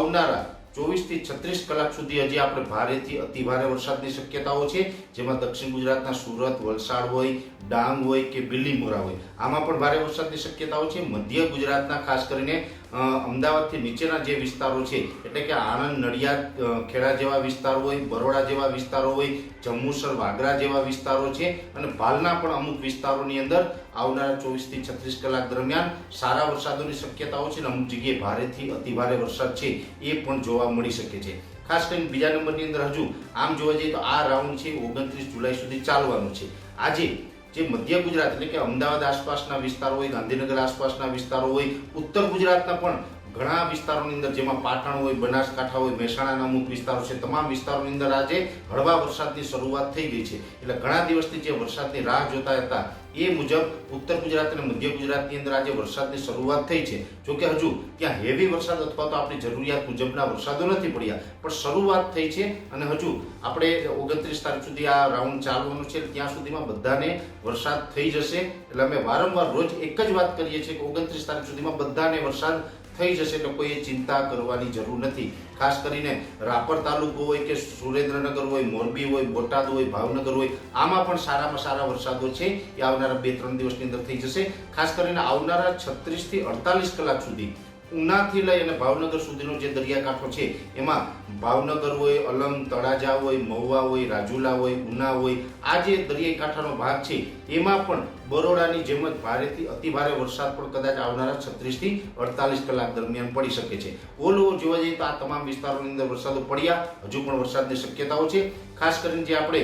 આવનારા ચોવીસથી છત્રીસ કલાક સુધી હજી આપણે ભારેથી અતિ ભારે વરસાદની શક્યતાઓ છે, જેમાં દક્ષિણ ગુજરાતના સુરત વલસાડ હોય, ડાંગ હોય કે બિલીમોરા હોય. આમાં પણ ભારે વરસાદની શક્યતાઓ છે. મધ્ય ગુજરાતના ખાસ કરીને અમદાવાદથી નીચેના જે વિસ્તારો છે, એટલે કે આણંદ, નડિયાદ ખેડા જેવા વિસ્તારો હોય, બરોડા જેવા વિસ્તારો હોય જંબુસર વાગરા જેવા વિસ્તારો છે અને ભાલના પણ અમુક વિસ્તારોની અંદર આવનારા ચોવીસથી છત્રીસ કલાક દરમિયાન સારા વરસાદોની શક્યતાઓ છે અને અમુક જગ્યાએ ભારેથી અતિભારે વરસાદ છે એ પણ જોવા મળી શકે છે. ખાસ કરીને બીજા નંબરની અંદર હજુ આમ જોવા જઈએ તો આ રાઉન્ડ છે ઓગણત્રીસ જુલાઈ સુધી ચાલવાનું છે. આજે જે મધ્ય ગુજરાત એટલે કે અમદાવાદ આસપાસના વિસ્તારો હોય, ગાંધીનગર આસપાસના વિસ્તારો હોય, ઉત્તર ગુજરાતના પણ ઘણા વિસ્તારોની અંદર, જેમાં પાટણ હોય, બનાસકાંઠા હોય, મહેસાણાના અમુક વિસ્તારો છે, તમામ વિસ્તારોની અંદર આજે હળવા વરસાદની શરૂઆત થઈ ગઈ છે. એટલે ઘણા દિવસથી જે વરસાદની રાહ જોતા હતા એ મુજબ ઉત્તર ગુજરાત અને મધ્ય ગુજરાતની અંદર આજે વરસાદની શરૂઆત થઈ છે. જોકે હજુ ત્યાં હેવી વરસાદ અથવા તો આપણી જરૂરિયાત મુજબના વરસાદો નથી પડ્યા. પણ શરૂઆત થઈ છે અને હજુ આપણે ઓગણત્રીસ તારીખ સુધી આ રાઉન્ડ ચાલવાનો છે. ત્યાં સુધીમાં બધાને વરસાદ થઈ જશે. એટલે અમે વારંવાર રોજ એક જ વાત કરીએ છીએ કે ઓગણત્રીસ તારીખ સુધીમાં બધાને વરસાદ થઈ જશે લોકોએ ચિંતા કરવાની જરૂર નથી. ખાસ કરીને રાપર તાલુકો હોય કે સુરેન્દ્રનગર હોય, મોરબી હોય, બોટાદ હોય, ભાવનગર હોય, આમાં પણ સારામાં સારા વરસાદો છે. એ આવનારા બે ત્રણ દિવસની અંદર થઈ જશે. ખાસ કરીને આવનારા છત્રીસથી અડતાલીસ કલાક સુધી ઉનાથી લઈ અને ભાવનગર સુધીનો જે દરિયાકાંઠો છે, એમાં ભાવનગર હોય અલંગ તળાજા હોય, મહુવા હોય, રાજુલા હોય, ઉના હોય, આ જે દરિયાઈ કાંઠાનો ભાગ છે, એમાં પણ બરોડાની જેમ જ ભારેથી અતિ ભારે વરસાદ પણ કદાચ આવનારા છત્રીસથી અડતાલીસ કલાક દરમિયાન પડી શકે છે. ઓલ ઓવર જોવા જઈએ તો આ તમામ વિસ્તારોની અંદર વરસાદો પડ્યા. હજુ પણ વરસાદની શક્યતાઓ છે. ખાસ કરીને જે આપણે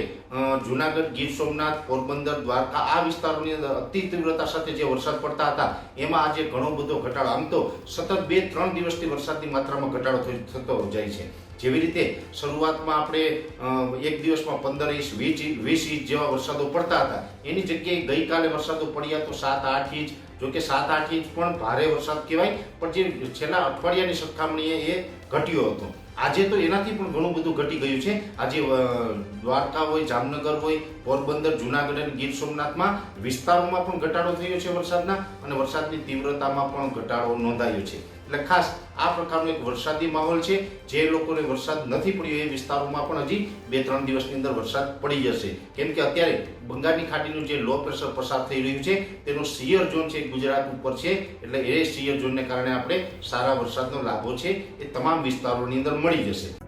જુનાગઢ, ગીર સોમનાથ, પોરબંદર, દ્વારકા આ વિસ્તારોની અંદર અતિ તીવ્રતા સાથે જે વરસાદ પડતા હતા, એમાં આજે ઘણો બધો ઘટાડો. આમ તો સતત બે, ત્રણ દિવસથી વરસાદની માત્રામાં ઘટાડો થતો જાય છે. જેવી રીતે શરૂઆતમાં આપણે એક દિવસમાં પંદર ઇંચ વીસ વીસ ઇંચ જેવા વરસાદો પડતા હતા. એની જગ્યાએ ગઈકાલે વરસાદો પડ્યા તો સાત આઠ ઇંચ જો કે સાત આઠ ઇંચ પણ ભારે વરસાદ કહેવાય. પણ જે છેલ્લા અઠવાડિયાની સરખામણીએ એ ઘટ્યો હતો. આજે તો એનાથી પણ ઘણું બધું ઘટી ગયું છે. આજે દ્વારકા હોય, જામનગર હોય, પોરબંદર, જુનાગઢ અને ગીર સોમનાથમાં વિસ્તારોમાં પણ ઘટાડો થયો છે વરસાદના અને વરસાદની તીવ્રતામાં પણ ઘટાડો નોંધાયો છે. એટલે ખાસ આ પ્રકારનો એક વરસાદી માહોલ છે. જે લોકોને વરસાદ નથી પડ્યો એ વિસ્તારોમાં પણ હજી બે ત્રણ દિવસની અંદર વરસાદ પડી જશે. કેમ કે અત્યારે બંગાળની ખાડીનું જે લો પ્રેશર પસાર થઈ રહ્યું છે, તેનો સિયર ઝોન છે ગુજરાત ઉપર છે. એટલે એ સિયર ઝોનને કારણે આપણે સારા વરસાદનો લાભો છે. એ તમામ વિસ્તારોની અંદર મળી જશે.